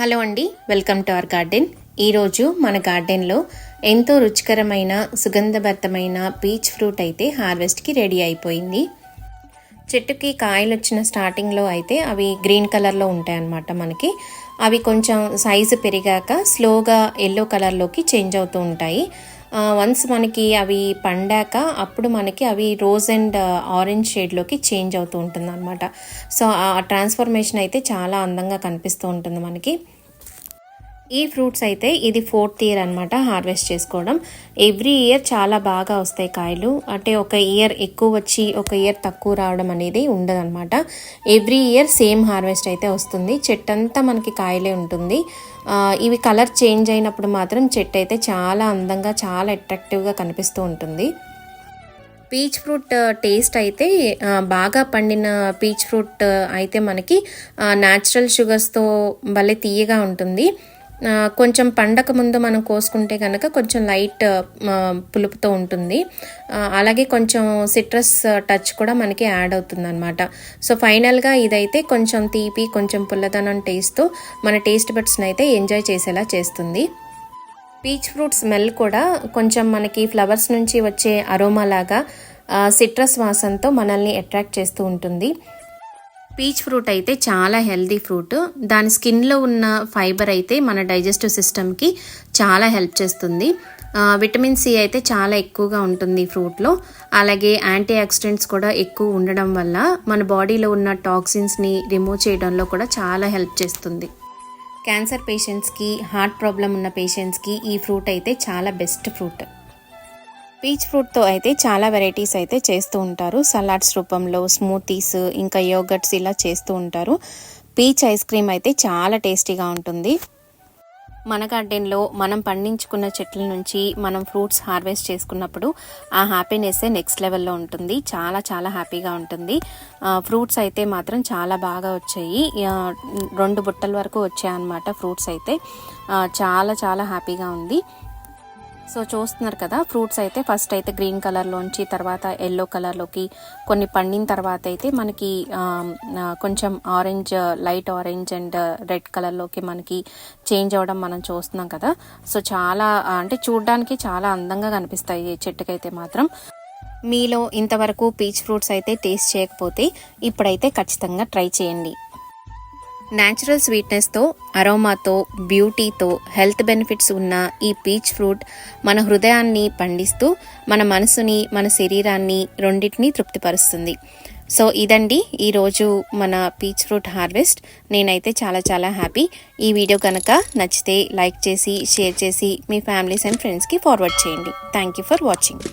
Hello అండి welcome to our garden. ఈరోజు మన గార్డెన్లో ఎంతో రుచికరమైన సుగంధభరితమైన పీచ్ ఫ్రూట్ అయితే హార్వెస్ట్కి రెడీ అయిపోయింది. చెట్టుకి కాయలు వచ్చిన స్టార్టింగ్లో అయితే అవి గ్రీన్ కలర్లో ఉంటాయి అన్నమాట మనకి. అవి కొంచెం సైజు పెరిగాక స్లోగా ఎల్లో కలర్లోకి చేంజ్ అవుతూ ఉంటాయి. వన్స్ మనకి అవి పండాక అప్పుడు మనకి అవి రోజ్ అండ్ ఆరెంజ్ షేడ్లోకి చేంజ్ అవుతూ ఉంటుంది అనమాట సో ఆ ట్రాన్స్ఫర్మేషన్ అయితే చాలా అందంగా కనిపిస్తూ ఉంటుంది మనకి. ఈ ఫ్రూట్స్ అయితే ఇది ఫోర్త్ ఇయర్ అనమాట హార్వెస్ట్ చేసుకోవడం. ఎవ్రీ ఇయర్ చాలా బాగా వస్తాయి కాయలు. అంటే ఒక ఇయర్ ఎక్కువ వచ్చి ఒక ఇయర్ తక్కువ రావడం అనేది ఉండదన్నమాట. ఎవ్రీ ఇయర్ సేమ్ హార్వెస్ట్ అయితే వస్తుంది. చెట్టు అంతా మనకి కాయలే ఉంటుంది. ఇవి కలర్ చేంజ్ అయినప్పుడు మాత్రం చెట్టు అయితే చాలా అందంగా చాలా అట్రాక్టివ్గా కనిపిస్తూ ఉంటుంది. పీచ్ ఫ్రూట్ టేస్ట్ అయితే బాగా పండిన పీచ్ ఫ్రూట్ అయితే మనకి న్యాచురల్ షుగర్స్తో భలే తీయగా ఉంటుంది. కొంచెం పండక ముందు మనం కోసుకుంటే కనుక కొంచెం లైట్ పులుపుతో ఉంటుంది. అలాగే కొంచెం సిట్రస్ టచ్ కూడా మనకి యాడ్ అవుతుంది అనమాట సో ఫైనల్గా ఇదైతే కొంచెం తీపి కొంచెం పుల్లదనం టేస్ట్తో మన టేస్ట్ బడ్స్ని అయితే ఎంజాయ్ చేసేలా చేస్తుంది. పీచ్ ఫ్రూట్ స్మెల్ కూడా కొంచెం మనకి ఫ్లవర్స్ నుంచి వచ్చే అరోమా లాగా సిట్రస్ వాసనతో మనల్ని అట్రాక్ట్ చేస్తూ ఉంటుంది. పీచ్ ఫ్రూట్ అయితే చాలా హెల్దీ ఫ్రూట్. దాని స్కిన్లో ఉన్న ఫైబర్ అయితే మన డైజెస్టివ్ సిస్టమ్కి చాలా హెల్ప్ చేస్తుంది. విటమిన్ సి అయితే చాలా ఎక్కువగా ఉంటుంది ఈ ఫ్రూట్లో. అలాగే యాంటీ ఆక్సిడెంట్స్ కూడా ఎక్కువ ఉండడం వల్ల మన బాడీలో ఉన్న టాక్సిన్స్ని రిమూవ్ చేయడంలో కూడా చాలా హెల్ప్ చేస్తుంది. క్యాన్సర్ పేషెంట్స్కి హార్ట్ ప్రాబ్లం ఉన్న పేషెంట్స్కి ఈ ఫ్రూట్ అయితే చాలా బెస్ట్ ఫ్రూట్. పీచ్ ఫ్రూట్తో అయితే చాలా వెరైటీస్ అయితే చేస్తూ ఉంటారు. సలాడ్స్ రూపంలో స్మూతీస్ ఇంకా యోగట్స్ ఇలా చేస్తూ ఉంటారు. పీచ్ ఐస్ క్రీమ్ అయితే చాలా టేస్టీగా ఉంటుంది. మన గార్డెన్లో మనం పండించుకున్న చెట్ల నుంచి మనం ఫ్రూట్స్ హార్వెస్ట్ చేసుకున్నప్పుడు ఆ హ్యాపీనెస్ నెక్స్ట్ లెవెల్లో ఉంటుంది. చాలా చాలా హ్యాపీగా ఉంటుంది. ఫ్రూట్స్ అయితే మాత్రం చాలా బాగా వచ్చాయి. రెండు బుట్టల వరకు వచ్చాయన్నమాట ఫ్రూట్స్ అయితే. చాలా చాలా హ్యాపీగా ఉంది. సో చూస్తున్నారు కదా ఫ్రూట్స్ అయితే ఫస్ట్ అయితే గ్రీన్ కలర్లోంచి తర్వాత ఎల్లో కలర్లోకి కొన్ని పండిన తర్వాత అయితే మనకి కొంచెం orange light orange and red కలర్లోకి మనకి చేంజ్ అవ్వడం మనం చూస్తున్నాం కదా. సో చాలా అంటే చూడడానికి చాలా అందంగా కనిపిస్తాయి చెట్టుకైతే మాత్రం. మీలో ఇంతవరకు పీచ్ ఫ్రూట్స్ అయితే టేస్ట్ చేయకపోతే ఇప్పుడైతే ఖచ్చితంగా ట్రై చేయండి. న్యాచురల్ స్వీట్నెస్తో అరోమాతో బ్యూటీతో హెల్త్ బెనిఫిట్స్ ఉన్న ఈ పీచ్ ఫ్రూట్ మన హృదయాన్ని పండిస్తూ మన మనసుని మన శరీరాన్ని రెండింటినీ తృప్తిపరుస్తుంది. సో ఇదండి ఈరోజు మన పీచ్ ఫ్రూట్ హార్వెస్ట్. నేనైతే చాలా చాలా హ్యాపీ. ఈ వీడియో కనుక నచ్చితే లైక్ చేసి షేర్ చేసి మీ ఫ్యామిలీస్ అండ్ ఫ్రెండ్స్కి ఫార్వర్డ్ చేయండి. Thank you for watching.